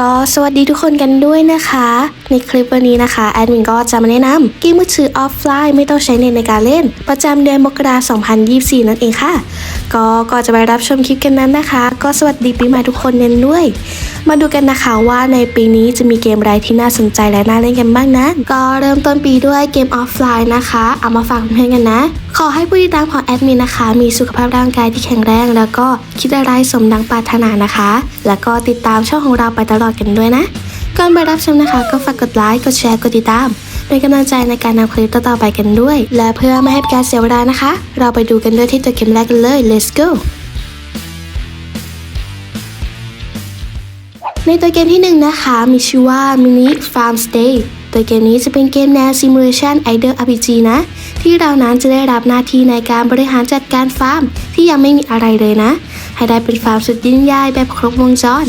ก็สวัสดีทุกคนกันด้วยนะคะ ในคลิปวันนี้นะคะแอดมินก็จะมาแนะนำเกมมือถือออฟไลน์ไม่ต้องใช้เน็ตในการเล่น ประจำเดือนมกราคม 2024 นั่นเองค่ะ ก็ก่อนจะไปรับชมคลิปกันนั้นนะคะ ก็สวัสดีปีใหม่ทุกคนเน้นด้วย มาดูกันนะคะว่าในปีนี้จะมีเกมอะไรที่น่าสนใจและน่าเล่นกันบ้างนะก็เริ่มต้นปีด้วยเกมออฟไลน์นะคะ เอามาฝากเพื่อนกันนะ ขอให้ผู้ติดตามของแอดมินนะคะ มีสุขภาพร่างกายที่แข็งแรง แล้วก็คิดอะไรสมดังปรารถนานะคะ แล้วก็ติดตามช่องของเราไปตลอดกันด้วยนะ ก่อนไปรับชมนะคะ ก็ฝากกดไลค์ กดแชร์ กดติดตาม เป็นกำลังใจในการนำคลิปต่อๆไปกันด้วย และเพื่อไม่ให้เป็นการเสียเวลานะคะ เราไปดูกันด้วยที่ตัวเกมแรกกันเลย let's go ในตัวเกมที่หนึ่งนะคะ มีชื่อว่า Mini Farm Stay ตัวเกมนี้จะเป็นเกมแนว Simulation Idle RPG นะ ที่เรานั้นจะได้รับหน้าที่ในการบริหารจัดการฟาร์ม ที่ยังไม่มีอะไรเลยนะ ให้ได้เป็นฟาร์มสุดยิ่งใหญ่แบบครบวงจร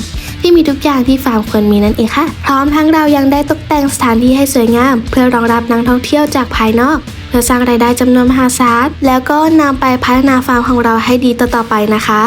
ที่มีทุกอย่างที่ฟาร์มควรมีนั่นเองค่ะ พร้อมทั้งเรายังได้ตกแต่งสถานที่ให้สวยงาม เพื่อรองรับนักท่องเที่ยวจากภายนอกเพื่อสร้างรายได้จำนวนมหาศาลแล้วก็นำไปพัฒนาฟาร์มของเราให้ดีต่อๆไปนะคะ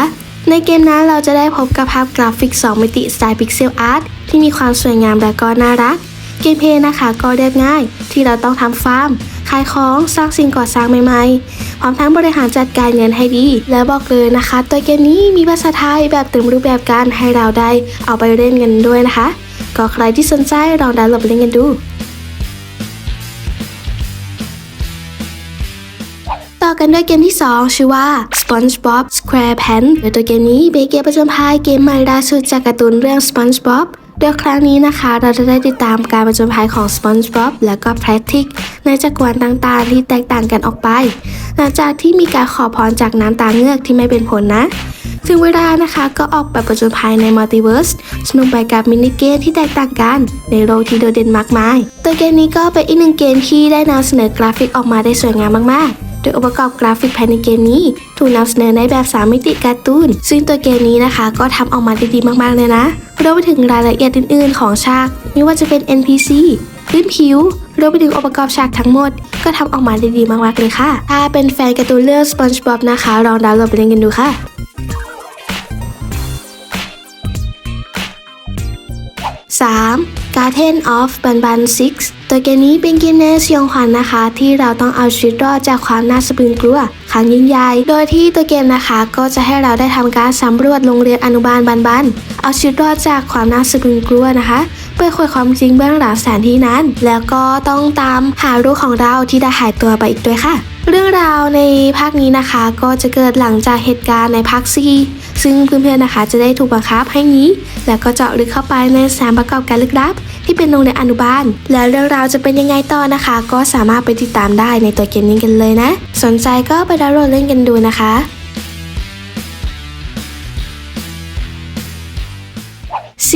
ในเกมนั้นเราจะได้พบกับภาพกราฟิก 2 มิติสไตล์พิกเซลอาร์ตที่มีความสวยงามและก็น่ารัก เกมเพย์นะคะก็เรียบง่าย ที่เราต้องทำฟาร์ม ขายของสร้างสิ่งก่อสร้างใหม่ๆ พร้อมทั้งบริหารจัดการเงินให้ดี และบอกเลยนะคะ ตัวเกมนี้มีภาษาไทยแบบเต็มรูปแบบกันให้เราได้เอาไปเล่นกันด้วยนะคะ ก็ใครที่สนใจลองดาวน์โหลดไปเล่นกันดูต่อกันด้วยเกมที่ 2 ชื่อว่า SpongeBob SquarePants โดยตัวเกมนี้เป็นเกมประจำพายเกมใหม่ล่าสุดจากการ์ตูนเรื่อง SpongeBob โดยครั้งนี้นะคะเราจะได้ติดตามการประจนภัยของ SpongeBob และก็ p l a t i c ในจักรวาลต่างๆ ที่แตกต่างกันออกไป หลังจากที่มีการขอพรจากน้ำตาเงือกที่ไม่เป็นผลนะ ถึงเวลานะคะก็ออกไปประจนภัยในมัลติเวิร์สสนุกไปกับมินิเกมที่แตกต่างกัน ในโลกที่โดดเด่นมากมาย ตัวเกมนี้ก็เป็นอีกหนึ่งเกมที่ได้นำเสนอกราฟิกออกมาได้สวยงามมากๆ โดยองค์ประกอบกราฟิกภายในเกมนี้ ถูกนำเสนอในแบบ 3 มิติการ์ตูน ซึ่งตัวเกมนี้นะคะ ก็ทำออกมาได้ดีมากๆเลยนะรวมไปถึงรายละเอียดอื่น ๆ ของฉาก ไม่ว่าจะเป็น NPC พื้นผิวรวมไปถึงองค์ประกอบฉากทั้งหมด ก็ทำออกมาได้ดีมากๆเลยค่ะ ถ้าเป็นแฟนการ์ตูนเรื่อง SpongeBob นะคะ ลองดาวน์โหลดไปเล่นกันดูค่ะ 3. Garden of Banban 6 ตัวเกมนี้เป็นเกมแนวสยองขวัญนะคะ ที่เราต้องเอาชีวิตรอดจากความน่าสะพรึงกลัวครั้งยิ่งใหญ่ โดยที่ตัวเกมนะคะก็จะให้เราได้ทำการสำรวจโรงเรียนอนุบาลบันบันเอาชีวิตรอดจากความน่าสะพรึงกลัวนะคะเพื่อคุยความจริงเบื้องหลังสถานที่นั้น แล้วก็ต้องตามหาลูกของเราที่ได้หายตัวไปอีกด้วยค่ะ เรื่องราวในภาคนี้นะคะ ก็จะเกิดหลังจากเหตุการณ์ในภาคซีซึ่งเพื่อนๆนะคะจะได้ถูกบังคับให้นี้ แล้วก็เจาะลึกเข้าไปในสานประกอบการลึกลับ ที่เป็นโรงเรียนอนุบาล แล้วเรื่องราวจะเป็นยังไงต่อนะคะ ก็สามารถไปติดตามได้ในตัวเกมนี้กันเลยนะ สนใจก็ไปดาวน์โหลดเล่นกันดูนะคะ C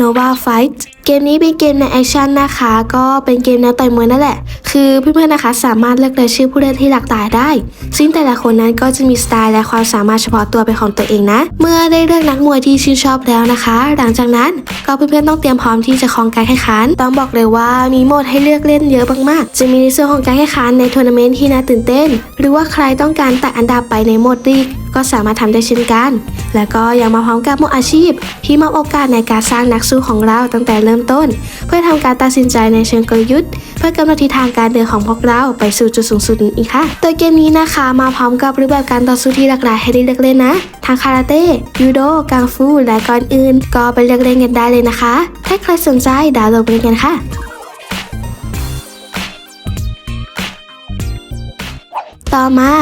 Nova Fight เกมนี้เป็นเกมในแอคชั่นนะคะ ก็เป็นเกมแนวต่อยมวยนั่นแหละ คือเพื่อนๆนะคะสามารถเลือกรายชื่อผู้เล่นที่หลากหลายได้ ซึ่งแต่ละคนนั้นก็จะมีสไตล์และความสามารถเฉพาะตัวเป็นของตัวเองนะ เมื่อได้เลือกนักมวยที่ชื่นชอบแล้วนะคะ หลังจากนั้นก็เพื่อนๆต้องเตรียมพร้อมที่จะคองการแข่งขัน ต้องบอกเลยว่ามีโหมดให้เลือกเล่นเยอะมากๆ จะมีในส่วนของการแข่งขันในทัวร์นาเมนต์ที่น่าตื่นเต้น หรือว่าใครต้องการแต่อันดับไปในโหมดลีก ก็สามารถทำได้เช่นกัน แล้วก็ยังมาพร้อมกับมุกอาชีพ ที่มอบโอกาสในการสร้างนักสู้ของเราตั้งแต่เริ่มต้น เพื่อทำการตัดสินใจในเชิงกลยุทธ์ เพื่อกำหนดทิศทางการเดินของพวกเราไปสู่จุดสูงสุดอีกค่ะตัวเกมนี้นะคะมาพร้อมกับรูปแบบการต่อสู้ที่หลากหลายให้ได้เลือกเล่นนะทั้งคาราเต้ยูโดกังฟูและก่อนอื่น ก็ไปเลือกเล่นกันได้เลยนะคะ ถ้าใครสนใจดาวน์โหลดไปเล่นกันค่ะ ต่อมา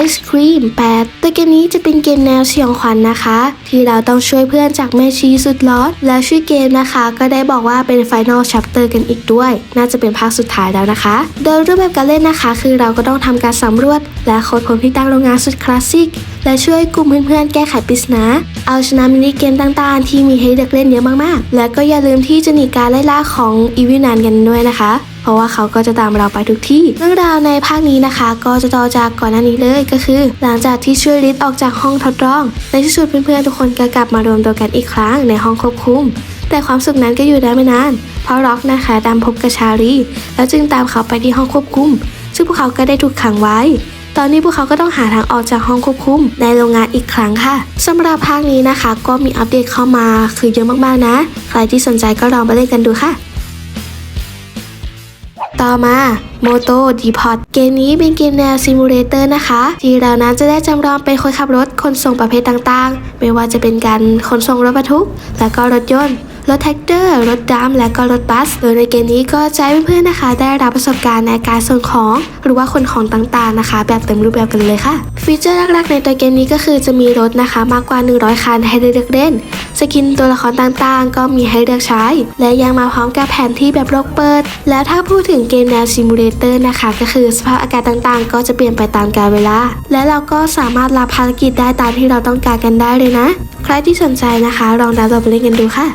Ice Cream 8ตัวเกมนี้จะเป็นเกมแนวสยองขวัญนนะคะ ที่เราต้องช่วยเพื่อนจากแม่ชีสุดร้อนและชื่อเกมนะคะ ก็ได้บอกว่าเป็น Final Chapter กันอีกด้วย น่าจะเป็นภาคสุดท้ายแล้วนะคะ โดยรูปแบบการเล่นนะคะ คือเราก็ต้องทำการสำรวจ และค้นพบที่ตั้งโรงงานสุดคลาสสิกและช่วยกลุ่มเพื่อนๆแก้ไขปริศนาเอาชนะมินิเกมต่างๆ ที่มีให้เลือกเล่นเยอะมากๆ และก็อย่าลืมที่จะหนีการไล่ล่าของอีวินานกันด้วยนะคะ เพราะว่าเขาก็จะตามเราไปทุกที่ เรื่องราวในภาคนี้นะคะ ก็จะต่อจากก่อนหน้านี้เลยก็คือ หลังจากที่ช่วยลิศออกจากห้องทดลอง ในที่สุดเพื่อนๆทุกคนก็กลับมารวมตัวกันอีกครั้งในห้องควบคุม แต่ความสุขนั้นก็อยู่ได้ไม่นาน เพราะร็อกนะคะดำพบกับชาลีแล้วจึงตามเขาไปที่ห้องควบคุม ซึ่งพวกเขาก็ได้ถูกขังไว้ตอนนี้พวกเขาก็ต้องหาทางออกจากห้องควบคุมในโรงงานอีกครั้งค่ะสำหรับภาคนี้นะคะ ก็มีอัปเดตเข้ามาคือเยอะมากๆนะ ใครที่สนใจก็ลองไปเล่นกันดูค่ะ ต่อมา Moto Depot เกมนี้เป็นเกมแนวซิมูเลเตอร์นะคะ ที่เรานั้นจะได้จำลองเป็นคนขับรถคนส่งประเภทต่างๆ ไม่ว่าจะเป็นการขนส่งรถบรรทุก และก็รถยนต์ รถแท็กเตอร์ รถดำและก็รถบัส โดยในเกมนี้ก็จะให้เพื่อนๆนะคะ ได้รับประสบการณ์ในการส่งของ หรือว่าขนของต่างๆนะคะ แบบเต็มรูปแบบกันเลยค่ะ ฟีเจอร์แรกๆในตัวเกมนี้ก็คือจะมีรถนะคะมากกว่า 100 คันให้ได้เลือกเล่น สกินตัวละครต่างๆ ก็มีให้เลือกใช้ และยังมาพร้อมกับแผนที่แบบโลกเปิด แล้วถ้าพูดถึงเกมแนวซิมูเลเตอร์นะคะก็คือสภาพอากาศต่างๆ ก็จะเปลี่ยนไปตามกาลเวลา และเราก็สามารถรับภารกิจได้ตามที่เราต้องการกันได้เลยนะ ใครที่สนใจนะคะ ลองดาวน์โหลดไปเล่นกันดูค่ะ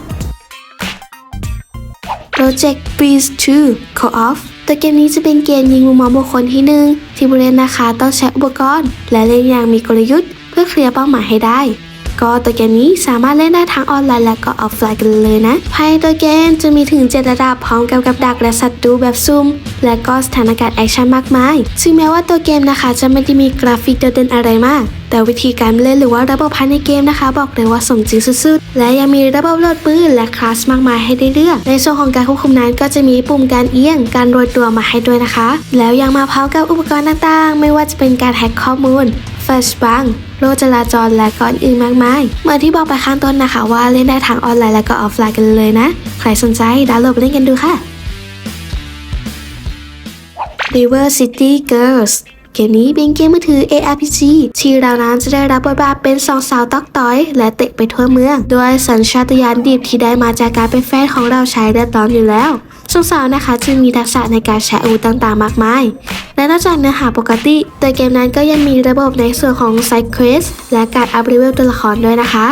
Project Breeze 2 Co-op ตัวเกมนี้จะเป็นเกมยิงมุมมองบุคคลที่หนึ่งที่ผู้เล่นนะคะต้องใช้อุปกรณ์ และเล่นอย่างมีกลยุทธ์ เพื่อเคลียร์เป้าหมายให้ได้ ก็ตัวเกมนี้สามารถเล่นได้ทั้งออนไลน์และก็ออฟไลน์กันเลยนะ ภายในตัวเกมจะมีถึง 7 ระดับพร้อมกับกับดักและศัตรูแบบซุ่มและก็สถานการณ์แอคชั่นมากมาย ซึ่งแม้ว่าตัวเกมนะคะจะไม่ได้มีกราฟิกโดดเด่นอะไรมาก แต่วิธีการเล่นหรือว่าระบบภายในเกมนะคะ บอกเลยว่าสมจริงสุดๆ และยังมีระบบโหลดปืนและคลาสมากมายให้ได้เลือก ในส่วนของการควบคุมนั้นก็จะมีปุ่มการเอียง การโรยตัวมาให้ด้วยนะคะ แล้วยังมาพร้อมกับอุปกรณ์ต่างๆ ไม่ว่าจะเป็นการแฮ็กข้อมูล f l a s h b a n โลกจราจรและก็อื่นมากมาย เหมือนที่บอกไปข้างต้นนะคะ ว่าเล่นได้ทั้งออนไลน์และก็ออฟไลน์กันเลยนะ ใครสนใจดาวน์โหลดเล่นกันดูค่ะ River City Girls เกมนี้เป็นเกมมือถือ ARPG ที่เรานั้นจะได้รับบทบาทเป็นสองสาวตอกต้อย และเตะไปทั่วเมือง โดยสัญชาตญาณดิบที่ได้มาจากการเป็นแฟนของเราใชายเลือดร้อนอยู่แล้วสองสาวนะคะจึงมีทักษะในการใช้อาวุธต่างๆ มากมาย และนอกจากเนื้อหาปกติตัวเกมนั้นก็ยังมีระบบในส่วนของ Side Quest และการอัพเลเวลตัวละครด้วยนะคะ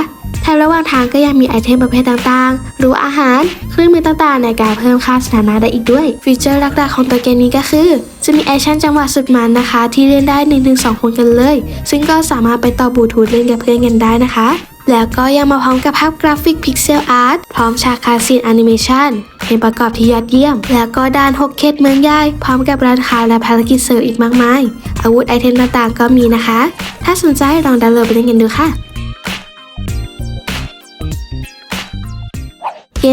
แถมระหว่างทางก็ยังมีไอเทมประเภทต่างๆ หรือาอาหาร เครื่องมือต่างๆ ในการเพิ่มค่าสถานะได้อีกด้วย ฟีเจอร์หลักๆของตัวเกมนี้ก็คือ จะมีแอคชั่นจังหวะสุดมันนะคะ ที่เล่นได้ 1-2 คนกันเลย ซึ่งก็สามารถไปต่อบลูทูธเล่นกับเพื่อนกันได้นะคะแล้วก็ยังมาพร้อมกับภาพกราฟิกพิกเซลอาร์ตพร้อมฉากคาซีนแอนิเมชันเพลงประกอบที่ยอดเยี่ยม แล้วก็ด้าน 6 เขตเมืองใหญ่พร้อมกับร้านค้าและภารกิจเสริมอีกมากมาย อาวุธไอเทมต่างๆก็มีนะคะ ถ้าสนใจลองดาวน์โหลดไปเล่นกันดูค่ะ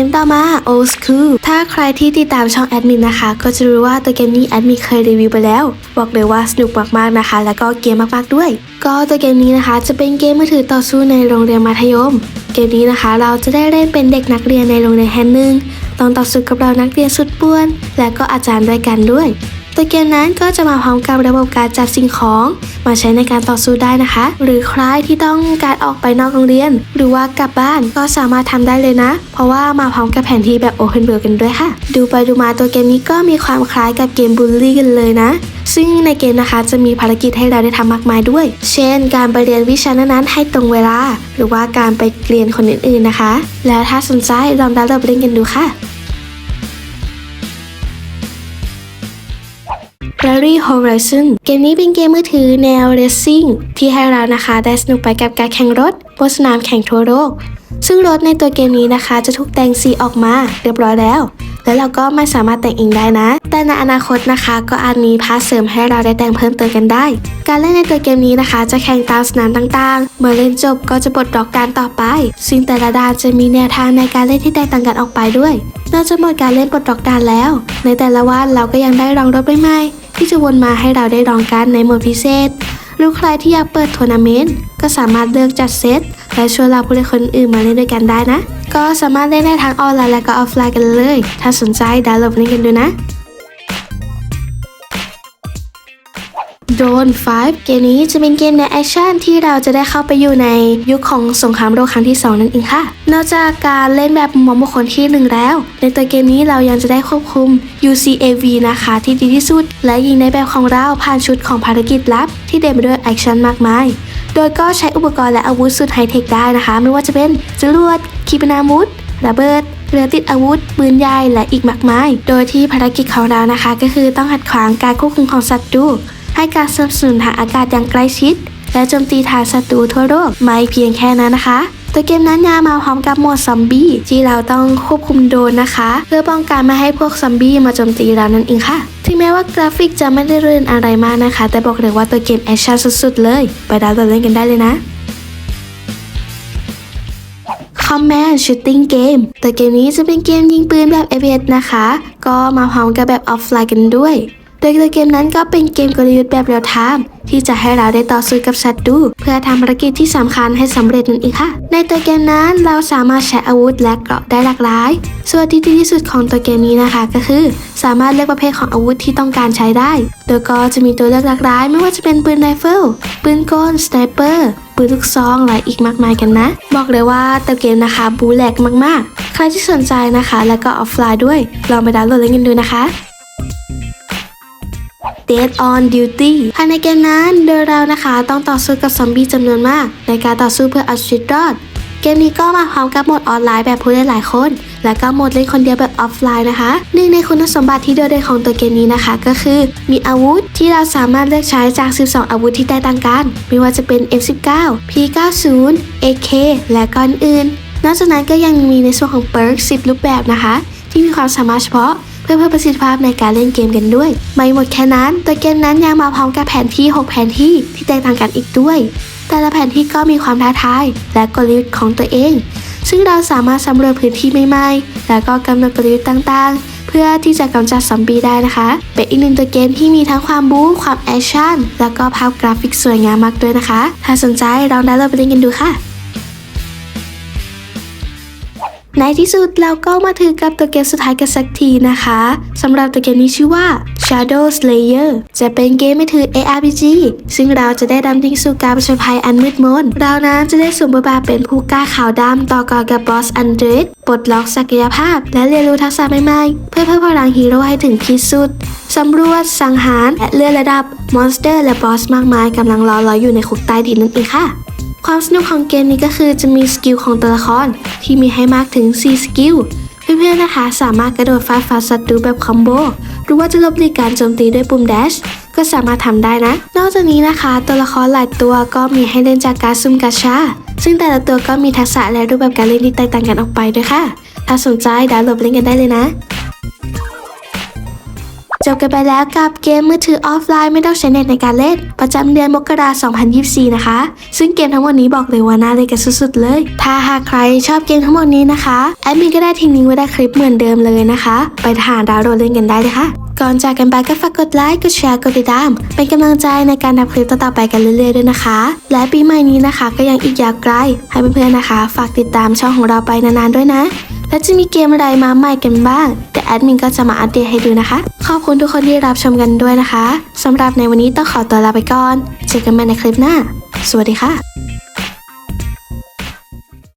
มต่อมา Old School ถ้าใครที่ติดตามช่องแอดมินนะคะ ก็จะรู้ว่าตัวเกมนี้แอดมินเคยรีวิวไปแล้ว บอกเลยว่าสนุกมากๆนะคะ แล้วก็เกมมากๆด้วย ก็ตัวเกมนี้นะคะ จะเป็นเกมมือถือต่อสู้ในโรงเรียนมัธยม เกมนี้นะคะ เราจะได้เล่นเป็นเด็กนักเรียนในโรงเรียนแห่งหนึ่งต้องต่อสู้กับเรานักเรียนสุดป่วน และก็อาจารย์ด้วยกันด้วย ตัวเกมนั้นก็จะมาพร้อมกับระบบการจับสิ่งของ มาใช้ในการต่อสู้ได้นะคะ หรือใครที่ต้องการออกไปนอกโรงเรียน หรือว่ากลับบ้านก็สามารถทำได้เลยนะ เพราะว่ามาพร้อมกับแผนที่แบบ Open World กันด้วยค่ะ ดูไปดูมาตัวเกมนี้ก็มีความคล้ายกับเกมบูลลี่กันเลยนะซึ่งในเกมนะคะจะมีภารกิจให้เราได้ทำมากมายด้วย เช่น การไปเรียนวิชานั้นๆให้ตรงเวลา หรือว่าการไปเรียนคนอื่นๆนะคะ แล้วถ้าสนใจลองดาวน์โหลดเล่นกันดูค่ะ Rally Horizon เกมนี้เป็นเกมมือถือแนว Racing ที่ให้เรานะคะได้สนุกไปกับการแข่งรถบนสนามแข่งทั่วโลก ซึ่งรถในตัวเกมนี้นะคะ จะถูกแต่งสีออกมาเรียบร้อยแล้ว แล้วเราก็ไม่สามารถแต่งเองได้นะ แต่ในอนาคตนะคะ ก็อาจมีพาร์ทเสริมให้เราได้แต่งเพิ่มเติมกันได้ การเล่นในตัวเกมนี้นะคะ จะแข่งตามสนามต่างๆ เมื่อเล่นจบก็จะปลดล็อกการต่อไป ซึ่งแต่ละด่านจะมีแนวทางในการเล่นที่แตกต่างกันออกไปด้วยนอกจากหมดการเล่นปลดล็อกด่านแล้ว ในแต่ละวันเราก็ยังได้ลองรถใหม่ๆ ที่จะวนมาให้เราได้ลองกันในโหมดพิเศษ หรือใครที่อยากเปิดทัวร์นาเมนต์ก็สามารถเลือกจัดเซตและชวนเราผู้เล่นคนอื่นมาเล่นด้วยกันได้นะ ก็สามารถเล่นได้ทั้งออนไลน์และก็ออฟไลน์กันเลย ถ้าสนใจดาวน์โหลดเล่นกันดูนะ Drone 5เกมนี้จะเป็นเกมในแอคชั่นที่เราจะได้เข้าไปอยู่ในยุคของสงครามโลกครั้งที่ 2 นั่นเองค่ะ นอกจากการเล่นแบบมุมมองบุคคลที่หนึ่งแล้ว ในตัวเกมนี้เรายังจะได้ควบคุม UCAV นะคะที่ดีที่สุด และยิงในแบบของเราผ่านชุดของภารกิจลับ ที่เต็มไปด้วยแอคชั่นมากมาย โดยก็ใช้อุปกรณ์และอาวุธสุดไฮเทคได้นะคะ ไม่ว่าจะเป็นจรวดขีปนาวุธระเบิดเรือติดอาวุธปืนใหญ่และอีกมากมาย โดยที่ภารกิจของเรานะคะ ก็คือต้องขัดขวางการควบคุมของศัตรู ให้การสนับสนุนทางอากาศอย่างใกล้ชิด และโจมตีฐานศัตรูทั่วโลกไม่เพียงแค่นั้นนะคะตัวเกมนั้นยังมาพร้อมกับโหมดซอมบี้ที่เราต้องควบคุมโดนนะคะ เพื่อป้องกันไม่ให้พวกซอมบี้มาโจมตีเรานั่นเองค่ะถึงแม้ว่ากราฟิกจะไม่ได้เรื่อนอะไรมากนะคะ แต่บอกเลยว่าตัวเกมแอคชั่นสุดๆเลย ไปดาวน์โหลดเล่นกันได้เลยนะ Command Shooting Game ตัวเกมนี้จะเป็นเกมยิงปืนแบบ FPS นะคะ ก็มาพร้อมกับแบบออฟไลน์กันด้วย ดยตัวเกมนั้นก็เป็นเกมกลยุทธ์แบบเรียลไทม์ที่จะให้เราได้ต่อสู้กับศัตรูเพื่อทำภารกิจที่สำคัญให้สำเร็จนั่นเองค่ะ ในตัวเกมนั้นเราสามารถใช้อาวุธและเกราะได้หลากหลาย ส่วนที่ดีที่สุดของตัวเกมนี้นะคะ ก็คือ สามารถเลือกประเภทของอาวุธที่ต้องการใช้ได้ โดยก็จะมีตัวเลือกหลากหลาย ไม่ว่าจะเป็นปืนไรเฟิลปืนกลสไนเปอร์ปืนลูกซองและอีกมากมายกันนะ บอกเลยว่าตัวเกมนะคะบูแหลกมากๆ ใครที่สนใจนะคะ แล้วก็ออฟไลน์ด้วยลองไปดาวน์โหลดเล่นกันดูนะคะ Dead on Duty ภายในเกมนั้นโดยเรานะคะต้องต่อสู้กับซอมบี้จำนวนมาก ในการต่อสู้เพื่อเอาชีวิตรอดเกมนี้ก็มาพร้อมกับโหมดออนไลน์แบบผู้เล่นหลายคน และก็โหมดเล่นคนเดียวแบบออฟไลน์นะคะหนึ่งในคุณสมบัติที่โดดเด่นของตัวเกมนี้นะคะ ก็คือ มีอาวุธที่เราสามารถเลือกใช้จาก 12 อาวุธที่แตกต่างกัน ไม่ว่าจะเป็น F19 P90 AK และก็อื่น นอกจากนั้นก็ยังมีในส่วนของ Perk 10 รูปแบบนะคะ ที่มีความสามารถเฉพาะ เพื่อเพิ่มประสิทธิภาพในการเล่นเกมกันด้วย ไม่หมดแค่นั้น ตัวเกมนั้นยังมาพร้อมกับแผนที่ 6 แผนที่ที่แตกต่างกันอีกด้วย แต่ละแผนที่ก็มีความท้าทาย และกลยุทธ์ของตัวเอง ซึ่งเราสามารถสำรวจพื้นที่ใหม่ๆ แล้วก็กำหนดกลยุทธ์ต่างๆเพื่อที่จะกำจัดซอมบี้ได้นะคะ เป็นอีกหนึ่งตัวเกมที่มีทั้งความบู๊ ความแอคชั่น แล้วก็ภาพกราฟิกสวยงามมากด้วยนะคะ ถ้าสนใจลองดาวน์โหลดไปเล่นกันดูค่ะ ในที่สุดเราก็มาถึงกับตัวเกมสุดท้ายกันสักทีนะคะสำหรับตัวเกมนี้ชื่อว่า Shadow Slayer จะเป็นเกมไม่ถือ ARPG ซึ่งเราจะได้ดำดิ่งสู่การประชภัยอันมืดมนเรานั้นจะได้สวมบทบาทเป็นผู้กล้าขาวดำต่อกรกับบอสอันเดรดปลดล็อกศักยภาพ และเรียนรู้ทักษะใหม่ๆ เพื่อเพิ่มพลังฮีโร่ให้ถึงขีดสุดสำรวจสังหารและเลื่อนระดับมอนสเตอร์และบอสมากมายกำลังรอเราอยู่ในคุกใต้ดินนั่นเองค่ะ ความสนุกของเกมนี้ก็คือจะมีสกิลของตัวละครที่มีให้มากถึง 4 สกิล เพื่อนๆนะคะสามารถกระโดดฟาดฟันศัตรูแบบคอมโบ หรือว่าจะลบหลีกการโจมตีด้วยปุ่ม dash ก็สามารถทำได้นะ นอกจากนี้นะคะ ตัวละครหลายตัวก็มีให้เล่นจากการซุ่มกาชา ซึ่งแต่ละตัวก็มีทักษะและรูปแบบการเล่นที่แตกต่างกันออกไปด้วยค่ะ ถ้าสนใจดาวน์โหลดเล่นกันได้เลยนะ จบกันไปแล้วกับเกมมือถือออฟไลน์ไม่ต้องใช้เน็ตในการเล่น ประจำเดือนมกราคม 2024 นะคะ ซึ่งเกมทั้งหมดนี้บอกเลยว่าน่าเล่นกันสุดๆเลย ถ้าหากใครชอบเกมทั้งหมดนี้นะคะแอดมินก็ได้ทิ้งลิงก์ไว้ใต้คลิปเหมือนเดิมเลยนะคะ ไปหาดาวน์โหลดเล่นกันได้เลยค่ะก่อนจากกันไปก็ฝากกดไลค์ กดแชร์ กดติดตาม เป็นกำลังใจในการทำคลิปต่อๆไปกันเรื่อยๆด้วยนะคะ และปีใหม่นี้นะคะก็ยังอีกยาวไกล ให้เพื่อนๆนะคะ ฝากติดตามช่องของเราไปนานๆด้วยนะ และจะมีเกมอะไรมาใหม่กันบ้าง แต่แอดมินก็จะมาอัปเดตให้ดูนะคะ ขอบคุณทุกคนที่รับชมกันด้วยนะคะสำหรับในวันนี้ต้องขอตัวลาไปก่อน เจอกันใหม่ในคลิปหน้า สวัสดีค่ะ